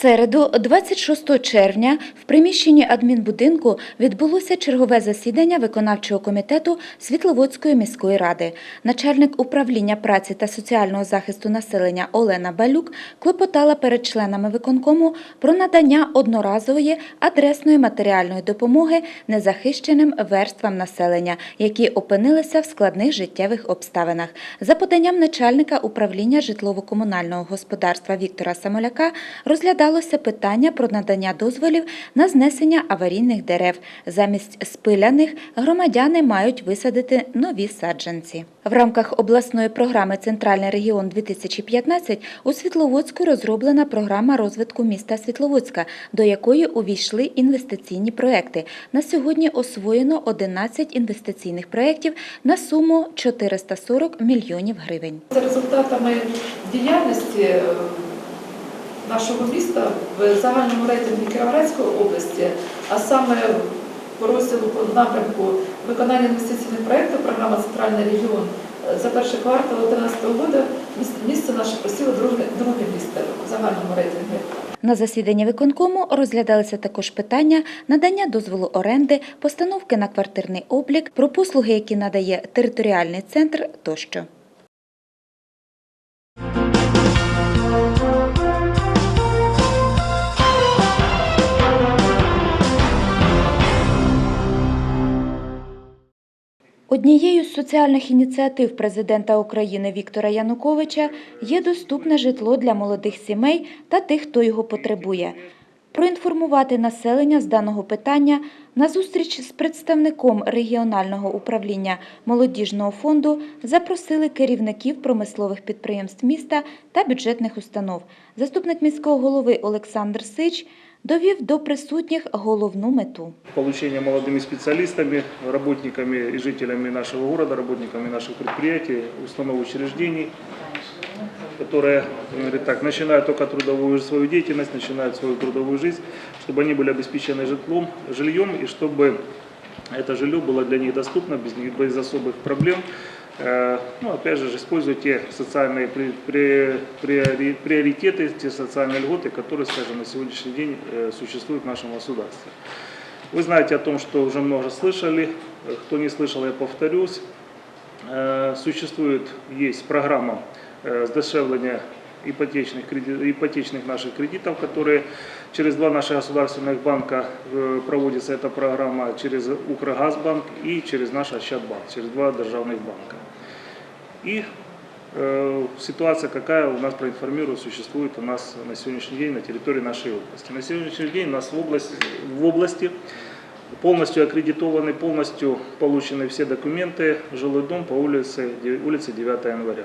середу, 26 червня, в приміщенні адмінбудинку відбулося чергове засідання виконавчого комітету Світловодської міської ради. Начальник управління праці та соціального захисту населення Олена Балюк клопотала перед членами виконкому про надання одноразової адресної матеріальної допомоги незахищеним верствам населення, які опинилися в складних життєвих обставинах. За поданням начальника управління житлово-комунального господарства Віктора Самоляка розглядалося питання про надання дозволів на знесення аварійних дерев. Замість спиляних громадяни мають висадити нові саджанці. В рамках обласної програми Центральний регіон 2015 у Світловодську розроблена програма розвитку міста Світловодська, до якої увійшли інвестиційні проекти. На сьогодні освоєно 11 інвестиційних проєктів на суму 440 мільйонів гривень. За результатами діяльності нашого міста в загальному рейтингу Кіровоградської області, а саме по розділу по напрямку виконання інвестиційних проєктів програма Центральний регіон за перший квартал 2011 року місце, наше посіло друге, друге місце в загальному рейтингу. На засіданні виконкому розглядалися також питання надання дозволу оренди, постановки на квартирний облік, про послуги, які надає територіальний центр тощо. Однією з соціальних ініціатив президента України Віктора Януковича є доступне житло для молодих сімей та тих, хто його потребує. Проінформувати населення з даного питання на зустріч з представником регіонального управління молодіжного фонду запросили керівників промислових підприємств міста та бюджетних установ. Заступник міського голови Олександр Сич довів до присутніх головну мету. получение молодыми специалистами, работниками и жителями нашего города, работниками наших предприятий, установ, учреждений, которые, говорит так, начинают только трудовую свою деятельность, начинают свою трудовую жизнь, чтобы они были обеспечены житлом, жильем и чтобы это жилье было для них доступно без, них- без особых проблем. Э, Ну, опять же, используя те социальные при- при- приори- приоритеты, те социальные льготы, которые, скажем, на сегодняшний день э, существуют в нашем государстве. Вы знаете о том, что уже много слышали. Э, Кто не слышал, я повторюсь. Э, Существует, есть программа э, сдешевления ипотечных, креди- ипотечных наших кредитов, которые через два наших государственных банка э, проводится эта программа, через Укргазбанк и через наш Ощадбанк, через два державных банка. И э, ситуация какая у нас проинформирую, существует у нас на сегодняшний день на территории нашей области. На сегодняшний день у нас в области, в области полностью аккредитованы, полностью получены все документы, жилой дом по улице, Де- улице 9 января.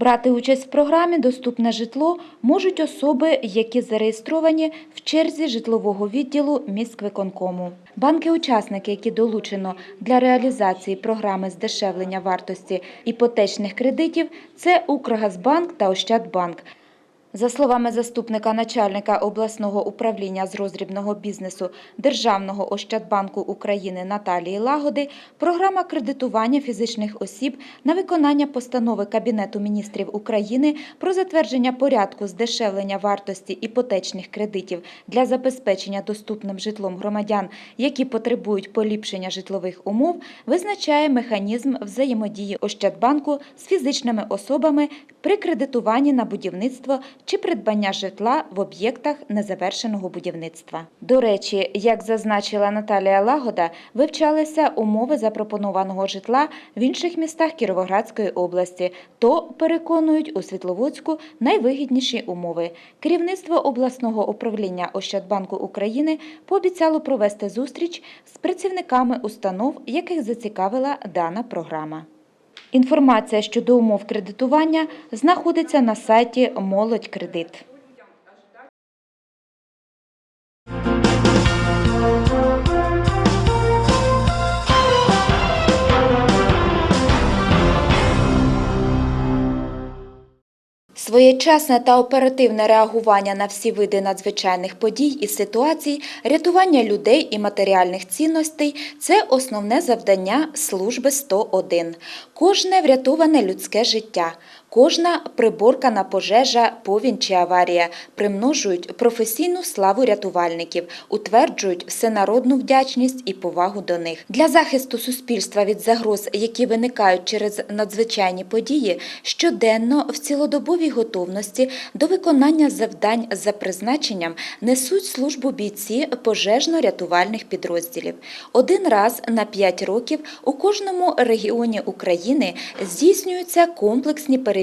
Брати участь в програмі Доступне житло можуть особи, які зареєстровані в черзі житлового відділу міськвиконкому. Банки-учасники, які долучено для реалізації програми здешевлення вартості іпотечних кредитів, це Укргазбанк та Ощадбанк. За словами заступника начальника обласного управління з роздрібного бізнесу Державного Ощадбанку України Наталії Лагоди, програма кредитування фізичних осіб на виконання постанови Кабінету міністрів України про затвердження порядку здешевлення вартості іпотечних кредитів для забезпечення доступним житлом громадян, які потребують поліпшення житлових умов, визначає механізм взаємодії Ощадбанку з фізичними особами при кредитуванні на будівництво чи придбання житла в об'єктах незавершеного будівництва. До речі, як зазначила Наталія Лагода, вивчалися умови запропонованого житла в інших містах Кіровоградської області, то переконують у Світловодську найвигідніші умови. Керівництво обласного управління Ощадбанку України пообіцяло провести зустріч з працівниками установ, яких зацікавила дана програма. Інформація щодо умов кредитування знаходиться на сайті Молодь Кредит. Своєчасне та оперативне реагування на всі види надзвичайних подій і ситуацій, рятування людей і матеріальних цінностей це основне завдання служби 101. Кожне врятоване людське життя, Кожна приборкана пожежа, повінь чи аварія примножують професійну славу рятувальників, утверджують всенародну вдячність і повагу до них. Для захисту суспільства від загроз, які виникають через надзвичайні події, щоденно в цілодобовій готовності до виконання завдань за призначенням несуть службу бійці пожежно-рятувальних підрозділів. Один раз на 5 років у кожному регіоні України здійснюються комплексні перевірки,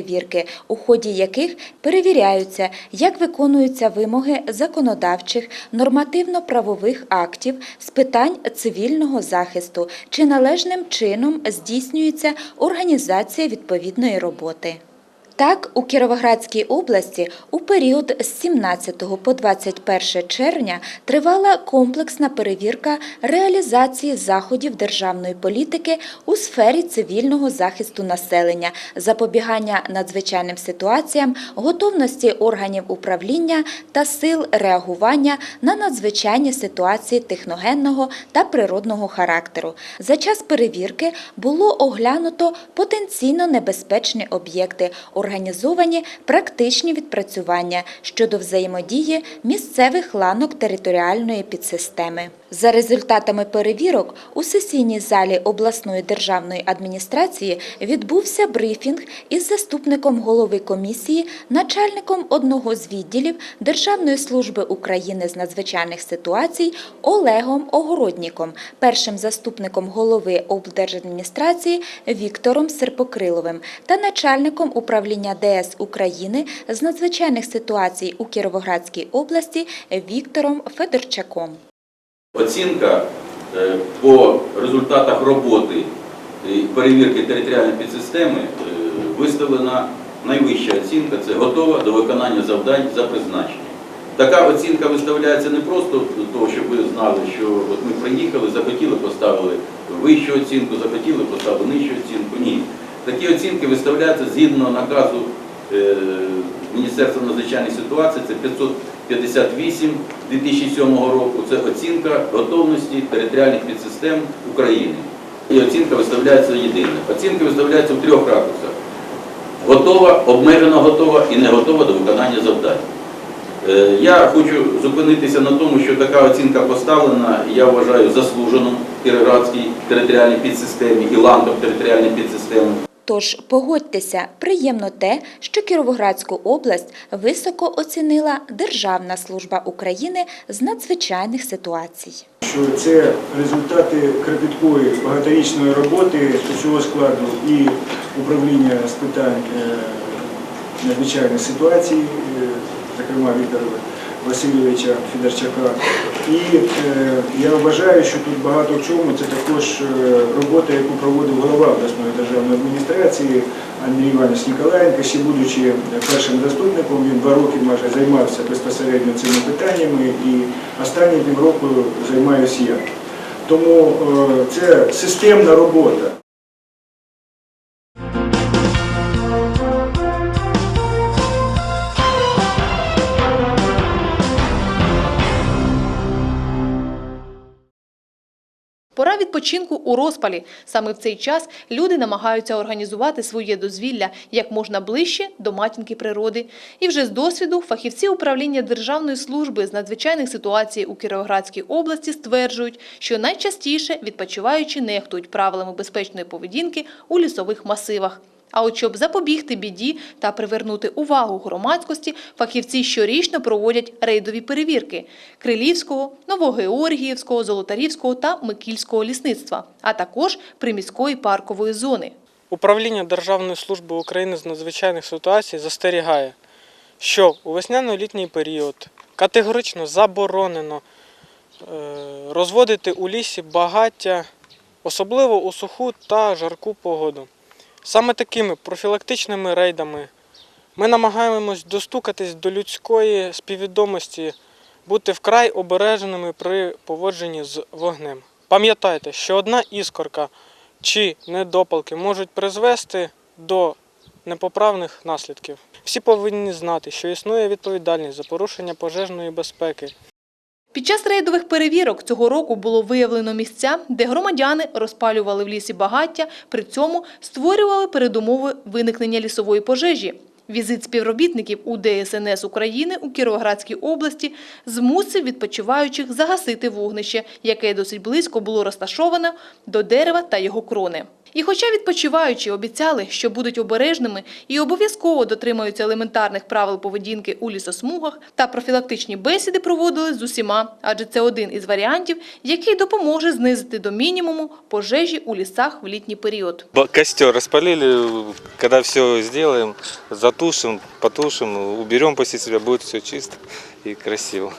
у ході яких перевіряються, як виконуються вимоги законодавчих, нормативно-правових актів з питань цивільного захисту, чи належним чином здійснюється організація відповідної роботи. Так, у Кіровоградській області у період з 17 по 21 червня тривала комплексна перевірка реалізації заходів державної політики у сфері цивільного захисту населення, запобігання надзвичайним ситуаціям, готовності органів управління та сил реагування на надзвичайні ситуації техногенного та природного характеру. За час перевірки було оглянуто потенційно небезпечні об'єкти, організовані практичні відпрацювання щодо взаємодії місцевих ланок територіальної підсистеми. За результатами перевірок у сесійній залі обласної державної адміністрації відбувся брифінг із заступником голови комісії, начальником одного з відділів Державної служби України з надзвичайних ситуацій Олегом Огородніком, першим заступником голови облдержадміністрації Віктором Серпокриловим та начальником управління ДС України з надзвичайних ситуацій у Кіровоградській області Віктором Федорчаком. Оцінка е, по результатах роботи перевірки територіальної підсистеми е, виставлена найвища оцінка це готова до виконання завдань за призначенням. Така оцінка виставляється не просто того, щоб ви знали, що от ми приїхали, захотіли, поставили вищу оцінку, захотіли, поставили нижчу оцінку. Ні. Такі оцінки виставляються згідно наказу Міністерства надзвичайних ситуацій, це 558 2007 року. Це оцінка готовності територіальних підсистем України. І оцінка виставляється єдина. Оцінка виставляється в трьох ракурсах. Готова, обмежено готова і не готова до виконання завдань. Е, Я хочу зупинитися на тому, що така оцінка поставлена, я вважаю, заслужено в територіальній підсистемі і ланках територіальної підсистеми. Тож погодьтеся, приємно те, що Кіровоградську область високо оцінила Державна служба України з надзвичайних ситуацій. що це результати кропіткої багаторічної роботи усього складу і управління з питань е, надзвичайних ситуацій, е, зокрема Віктора Васильовича Федорчака. І е, я вважаю, що тут багато в чому це також е, робота, яку проводив голова обласної державної адміністрації Андрій Іванович Ніколаєнко, ще будучи першим заступником, він два роки майже займався безпосередньо цими питаннями і останні півроку займаюся я. Тому е, це системна робота. Пора відпочинку у розпалі. Саме в цей час люди намагаються організувати своє дозвілля як можна ближче до матінки природи. І вже з досвіду фахівці управління Державної служби з надзвичайних ситуацій у Кіровоградській області стверджують, що найчастіше відпочиваючі нехтують правилами безпечної поведінки у лісових масивах. А от щоб запобігти біді та привернути увагу громадськості, фахівці щорічно проводять рейдові перевірки Крилівського, Новогеоргіївського, Золотарівського та Микільського лісництва, а також приміської паркової зони. Управління Державної служби України з надзвичайних ситуацій застерігає, що у весняно-літній період категорично заборонено е, розводити у лісі багаття, особливо у суху та жарку погоду. Саме такими профілактичними рейдами ми намагаємось достукатись до людської співвідомості, бути вкрай обережними при поводженні з вогнем. Пам'ятайте, що одна іскорка чи недопалки можуть призвести до непоправних наслідків. Всі повинні знати, що існує відповідальність за порушення пожежної безпеки Під час рейдових перевірок цього року було виявлено місця, де громадяни розпалювали в лісі багаття, при цьому створювали передумови виникнення лісової пожежі. Візит співробітників у ДСНС України у Кіровоградській області змусив відпочиваючих загасити вогнище, яке досить близько було розташоване до дерева та його крони. І хоча відпочиваючі обіцяли, що будуть обережними і обов'язково дотримаються елементарних правил поведінки у лісосмугах, та профілактичні бесіди проводили з усіма, адже це один із варіантів, який допоможе знизити до мінімуму пожежі у лісах в літній період. Костер распалили, когда все сделаем, затушим, потушим, уберем после себя, будет все чисто и красиво.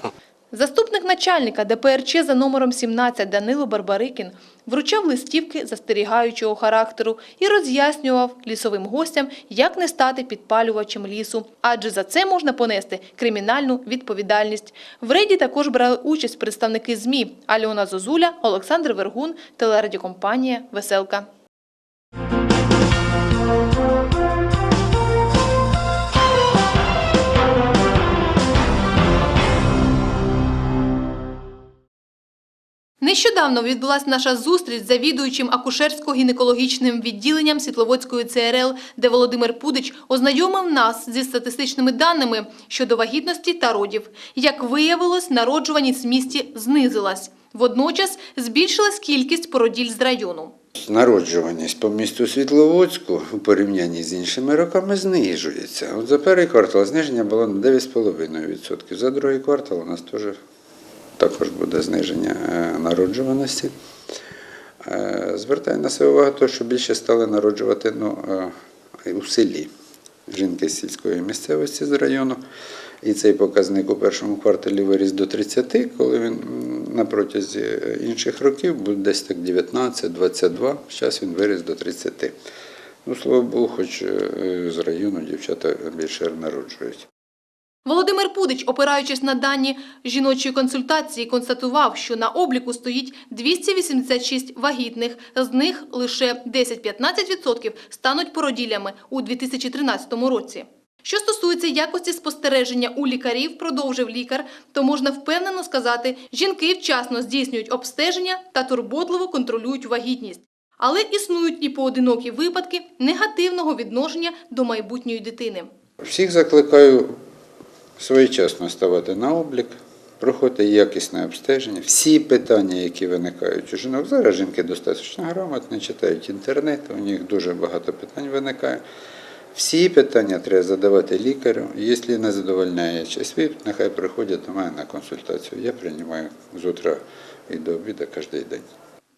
Заступник начальника ДПРЧ за номером 17 Данило Барбарикін вручав листівки застерігаючого характеру і роз'яснював лісовим гостям, як не стати підпалювачем лісу, адже за це можна понести кримінальну відповідальність. В рейді також брали участь представники ЗМІ Альона Зозуля, Олександр Вергун, телерадіокомпанія «Веселка». Нещодавно відбулася наша зустріч з завідуючим акушерсько-гінекологічним відділенням Світловодської ЦРЛ, де Володимир Пудич ознайомив нас зі статистичними даними щодо вагітності та родів. Як виявилось, народжуваність в місті знизилась. Водночас збільшилась кількість породіль з району. Народжуваність по місту Світловодську у порівнянні з іншими роками знижується. От за перший квартал зниження було на 9,5%. За другий квартал у нас теж також буде зниження е, народжуваності. Е, Звертаю на себе увагу, що більше стали народжувати ну, е, у селі жінки з сільської місцевості з району. І цей показник у першому кварталі виріс до 30, коли він на протязі інших років був десь так 19-22, зараз він виріс до 30. Ну, слава Богу, хоч з району дівчата більше народжують. Володимир Пудич, опираючись на дані жіночої консультації, констатував, що на обліку стоїть 286 вагітних, з них лише 10-15% стануть породіллями у 2013 році. Що стосується якості спостереження у лікарів, продовжив лікар, то можна впевнено сказати, жінки вчасно здійснюють обстеження та турботливо контролюють вагітність. Але існують і поодинокі випадки негативного відношення до майбутньої дитини. Всіх закликаю своєчасно ставати на облік, проходити якісне обстеження. Всі питання, які виникають у жінок, зараз жінки достатньо грамотні, читають інтернет, у них дуже багато питань виникає. Всі питання треба задавати лікарю. Якщо не задовольняє час віп, нехай приходять до мене на консультацію. Я приймаю з утра і до обіду кожен день.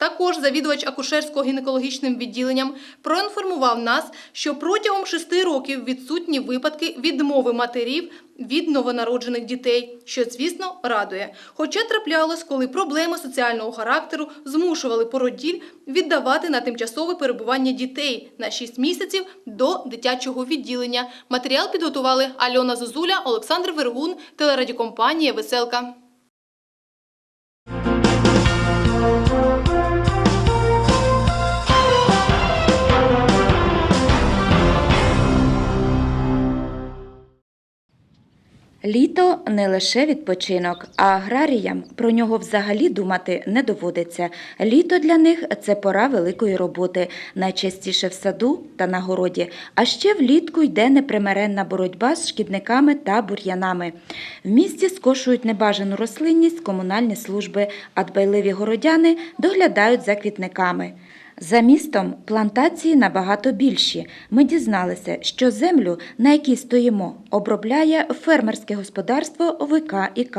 Також завідувач акушерсько-гінекологічним відділенням проінформував нас, що протягом шести років відсутні випадки відмови матерів від новонароджених дітей, що, звісно, радує. Хоча траплялось, коли проблеми соціального характеру змушували породіль віддавати на тимчасове перебування дітей на 6 місяців до дитячого відділення. Матеріал підготували Альона Зозуля, Олександр Вергун, телерадіокомпанія «Веселка». Літо не лише відпочинок, а аграріям про нього взагалі думати не доводиться. Літо для них це пора великої роботи, найчастіше в саду та на городі. А ще влітку йде непримиренна боротьба з шкідниками та бур'янами. В місті скошують небажану рослинність комунальні служби, а дбайливі городяни доглядають за квітниками. За містом плантації набагато більші. Ми дізналися, що землю, на якій стоїмо, обробляє фермерське господарство ВК ІК.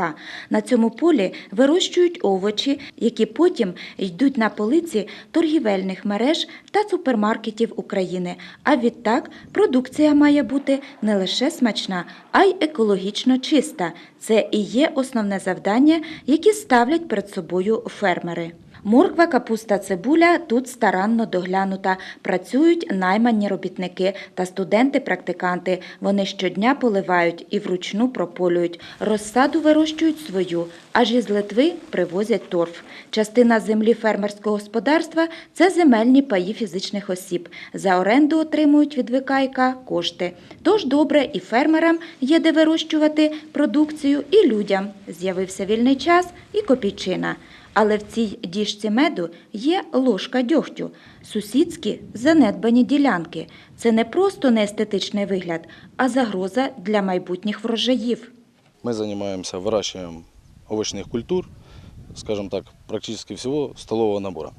На цьому полі вирощують овочі, які потім йдуть на полиці торгівельних мереж та супермаркетів України. А відтак продукція має бути не лише смачна, а й екологічно чиста. Це і є основне завдання, які ставлять перед собою фермери. Морква, капуста, цибуля тут старанно доглянута. Працюють наймані робітники та студенти-практиканти. Вони щодня поливають і вручну прополюють. Розсаду вирощують свою, аж із Литви привозять торф. Частина землі фермерського господарства – це земельні паї фізичних осіб. За оренду отримують від ВКК кошти. Тож добре і фермерам є де вирощувати продукцію, і людям. З'явився вільний час і копійчина Але в цій діжці меду є ложка дьогтю. Сусідські занедбані ділянки. Це не просто неестетичний вигляд, а загроза для майбутніх врожаїв. Мы занимаемся выращиванием овощных культур, скажем так, практически всего столового набора.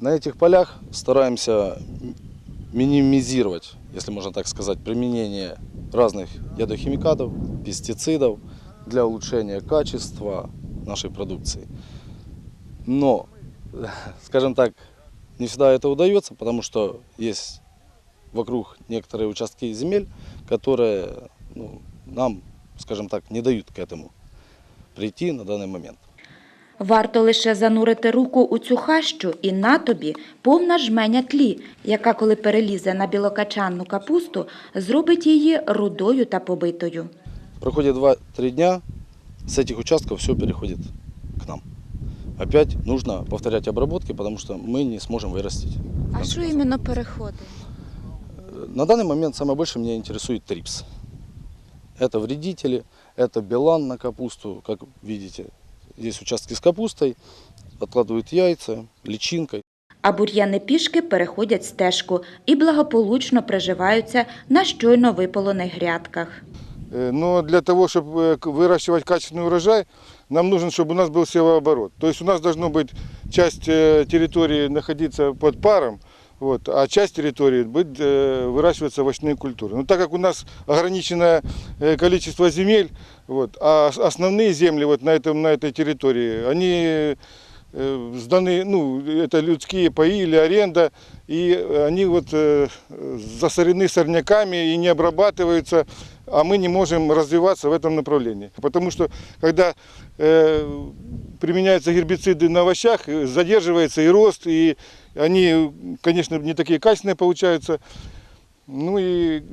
На этих полях стараемся м- минимизировать, если можно так сказать, применение разных ядохимикатов, пестицидов для улучшения качества нашей продукции. Но, скажем так, не всегда это удается, потому что есть вокруг некоторые участки земель, которые ну, нам, скажем так, не дают к этому прийти на данный момент. Варто лише занурити руку у цю хащу, і на тобі повна жменя тлі, яка, коли перелізе на білокачанну капусту, зробить її рудою та побитою. Проходит 2-3 дня, с этих участков все переходит к нам. Опять нужно повторять обработки, потому что мы не сможем вырастить. в конце концов. іменно переходить? На данный момент самое больше меня интересует трипс. Это вредители, это белан на капусту, как видите. Есть участки с капустой, откладывают яйца, личинкой. А бур'яни пішки переходять стежку і благополучно приживаються на щойно виполоних грядках. Э, Но для того, чтобы выращивать качественный урожай, нам нужно, чтобы у нас был севооборот. То есть у нас должно быть часть э, территории находиться под паром, вот, а часть территории быть, э, выращиваться овощные культуры. Но так как у нас ограниченное э, количество земель, вот, а ос- основные земли вот на, этом, на этой территории, они э, сданы, ну, это людские паи или аренда, и они вот э, засорены сорняками и не обрабатываются, а мы не можем развиваться в этом направлении. Потому что когда э, применяются гербициды на овощах, э, задерживается и рост, и они, конечно, не такие качественные получаются. Ну и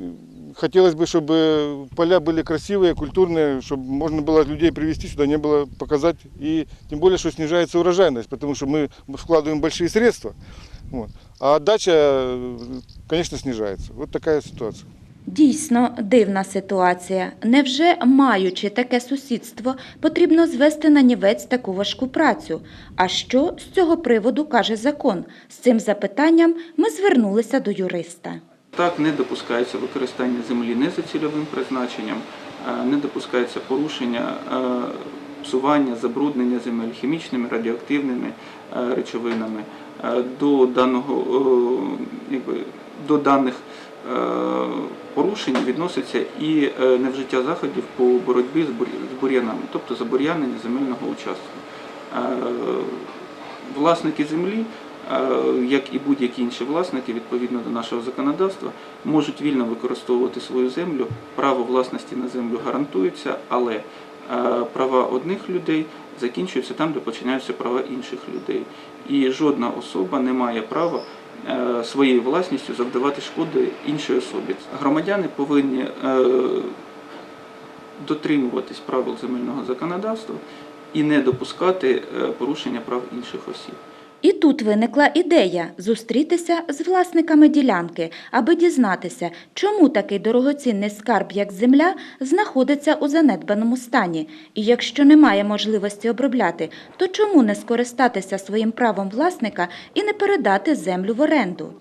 хотелось бы, чтобы поля были красивые, культурные, чтобы можно было людей привести сюда, не было показать. И тем более, что снижается урожайность, потому что мы вкладываем большие средства. Вот. А отдача, конечно, снижается. Вот такая ситуация. Дійсно, дивна ситуація. Невже, маючи таке сусідство, потрібно звести на нівець таку важку працю? А що з цього приводу каже закон? З цим запитанням ми звернулися до юриста. Так, не допускається використання землі не за цільовим призначенням, е, не допускається порушення, е, псування, забруднення земель хімічними, радіоактивними е, речовинами. До даного якби, до даних порушень відноситься і е, невжиття заходів по боротьбі з бур'янами, тобто забур'янення земельного участку. Е, Власники землі е, як і будь-які інші власники, відповідно до нашого законодавства, можуть вільно використовувати свою землю. Право власності на землю гарантується, але е, права одних людей закінчуються там, де починаються права інших людей. І жодна особа не має права е, своєю власністю завдавати шкоди іншій особі. Громадяни повинні е, дотримуватись правил земельного законодавства і не допускати е, порушення прав інших осіб. І тут виникла ідея зустрітися з власниками ділянки, аби дізнатися, чому такий дорогоцінний скарб, як земля, знаходиться у занедбаному стані. І якщо немає можливості обробляти, то чому не скористатися своїм правом власника і не передати землю в оренду?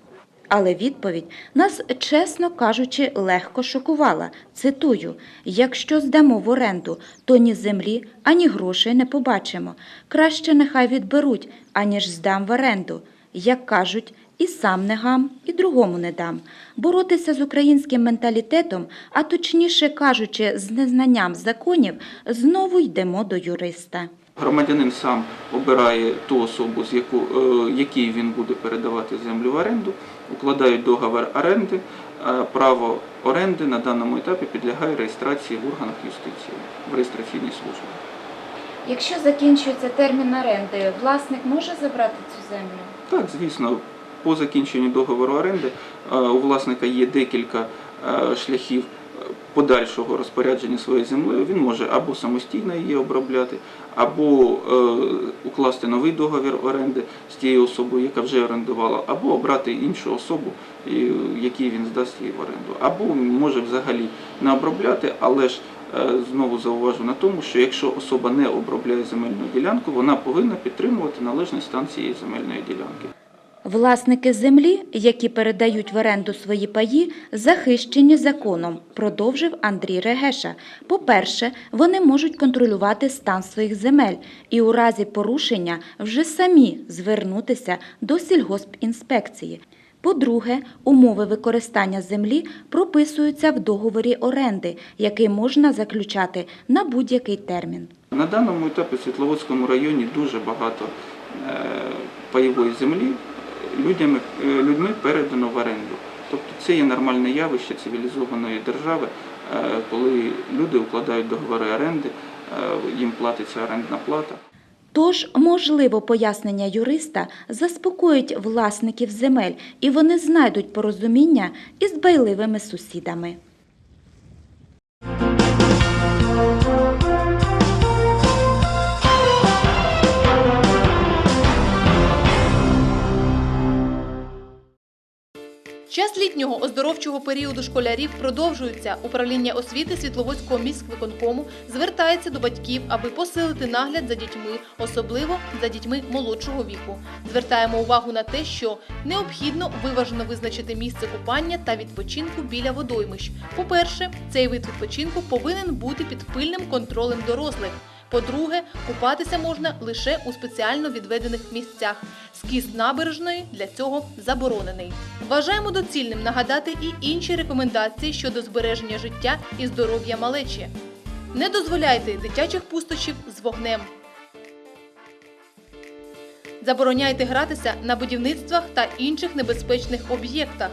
Але відповідь нас, чесно кажучи, легко шокувала. Цитую: якщо здамо в оренду, то ні землі, ані грошей не побачимо. Краще нехай відберуть, аніж здам в оренду. Як кажуть, і сам не гам, і другому не дам. Боротися з українським менталітетом, а точніше кажучи, з незнанням законів, знову йдемо до юриста. Громадянин сам обирає ту особу, з яку, е, якій він буде передавати землю в оренду, укладають договір оренди. Право оренди на даному етапі підлягає реєстрації в органах юстиції в реєстраційній службі. Якщо закінчується термін оренди, власник може забрати цю землю? Так, звісно, по закінченню договору оренди е, у власника є декілька е, шляхів подальшого розпорядження своєю землею. Він може або самостійно її обробляти, або е, укласти новий договір оренди з тією особою, яка вже орендувала, або обрати іншу особу, якій він здасть її в оренду, або може взагалі не обробляти, але ж знову зауважу на тому, що якщо особа не обробляє земельну ділянку, вона повинна підтримувати належний стан цієї земельної ділянки. Власники землі, які передають в оренду свої паї, захищені законом, продовжив Андрій Регеша. По-перше, вони можуть контролювати стан своїх земель і у разі порушення вже самі звернутися до сільгоспінспекції. По-друге, умови використання землі прописуються в договорі оренди, який можна заключати на будь-який термін. На даному етапі в Світловодському районі дуже багато е, пайової землі людьми, е, людьми передано в оренду. Тобто це є нормальне явище цивілізованої держави, е, коли люди укладають договори оренди, їм платиться орендна плата. Тож, можливо, пояснення юриста заспокоїть власників земель, і вони знайдуть порозуміння із байливими сусідами. Час літнього оздоровчого періоду школярів продовжується. Управління освіти Світловодського міськвиконкому звертається до батьків, аби посилити нагляд за дітьми, особливо за дітьми молодшого віку. Звертаємо увагу на те, що необхідно виважено визначити місце купання та відпочинку біля водоймищ. По-перше, цей вид відпочинку повинен бути під пильним контролем дорослих. По-друге, купатися можна лише у спеціально відведених місцях. Скіст набережної для цього заборонений. Вважаємо доцільним нагадати і інші рекомендації щодо збереження життя і здоров'я малечі. Не дозволяйте дитячих пустощів з вогнем. Забороняйте гратися на будівництвах та інших небезпечних об'єктах.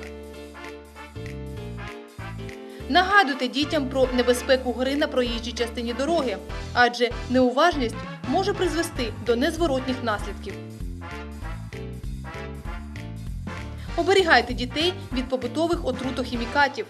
Нагадуйте дітям про небезпеку гри на проїжджій частині дороги, адже неуважність може призвести до незворотніх наслідків. Оберігайте дітей від побутових отрутохімікатів.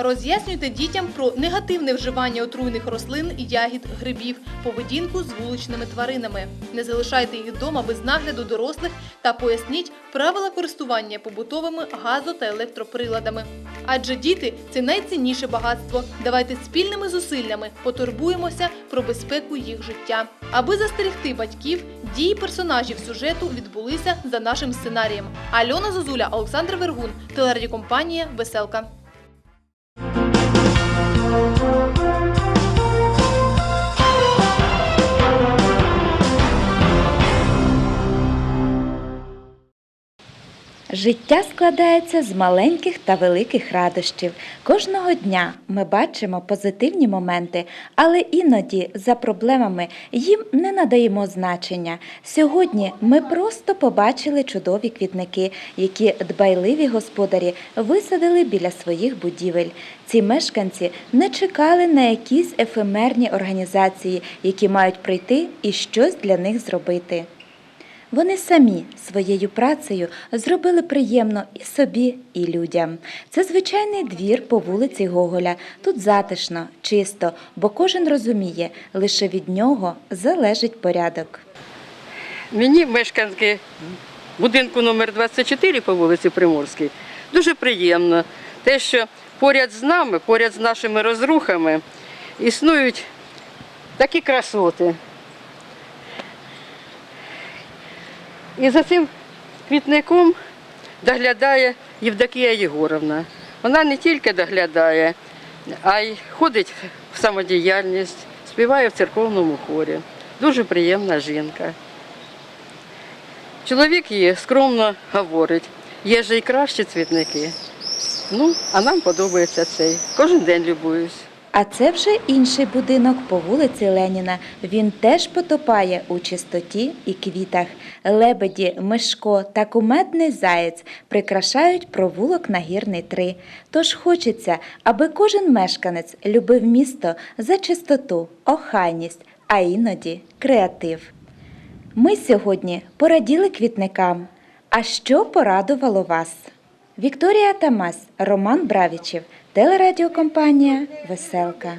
Роз'яснюйте дітям про негативне вживання отруйних рослин, ягід, грибів, поведінку з вуличними тваринами. Не залишайте їх вдома без нагляду дорослих та поясніть правила користування побутовими газо та електроприладами. Адже діти це найцінніше багатство. Давайте спільними зусиллями потурбуємося про безпеку їх життя. Аби застерегти батьків, дії персонажів сюжету відбулися за нашим сценарієм. Альона Зозуля, Олександр Вергун, телерадіокомпанія Веселка. Música Життя складається з маленьких та великих радощів. Кожного дня ми бачимо позитивні моменти, але іноді за проблемами їм не надаємо значення. Сьогодні ми просто побачили чудові квітники, які дбайливі господарі висадили біля своїх будівель. Ці мешканці не чекали на якісь ефемерні організації, які мають прийти і щось для них зробити. Вони самі своєю працею зробили приємно і собі, і людям. Це звичайний двір по вулиці Гоголя. Тут затишно, чисто, бо кожен розуміє, лише від нього залежить порядок. Мені мешканки будинку номер 24 по вулиці Приморській дуже приємно. Те, що поряд з нами, поряд з нашими розрухами існують такі красоти. І за цим квітником доглядає Євдокія Єгоровна. Вона не тільки доглядає, а й ходить в самодіяльність, співає в церковному хорі. Дуже приємна жінка. Чоловік її скромно говорить, є ж і кращі цвітники. Ну, а нам подобається цей. Кожен день любуюсь. А це вже інший будинок по вулиці Леніна. Він теж потопає у чистоті і квітах. Лебеді, мишко та кумедний заєць прикрашають провулок Нагірний 3. Тож хочеться, аби кожен мешканець любив місто за чистоту, охайність, а іноді креатив. Ми сьогодні пораділи квітникам. А що порадувало вас? Вікторія Тамас, Роман Бравічів, телерадіокомпанія Веселка.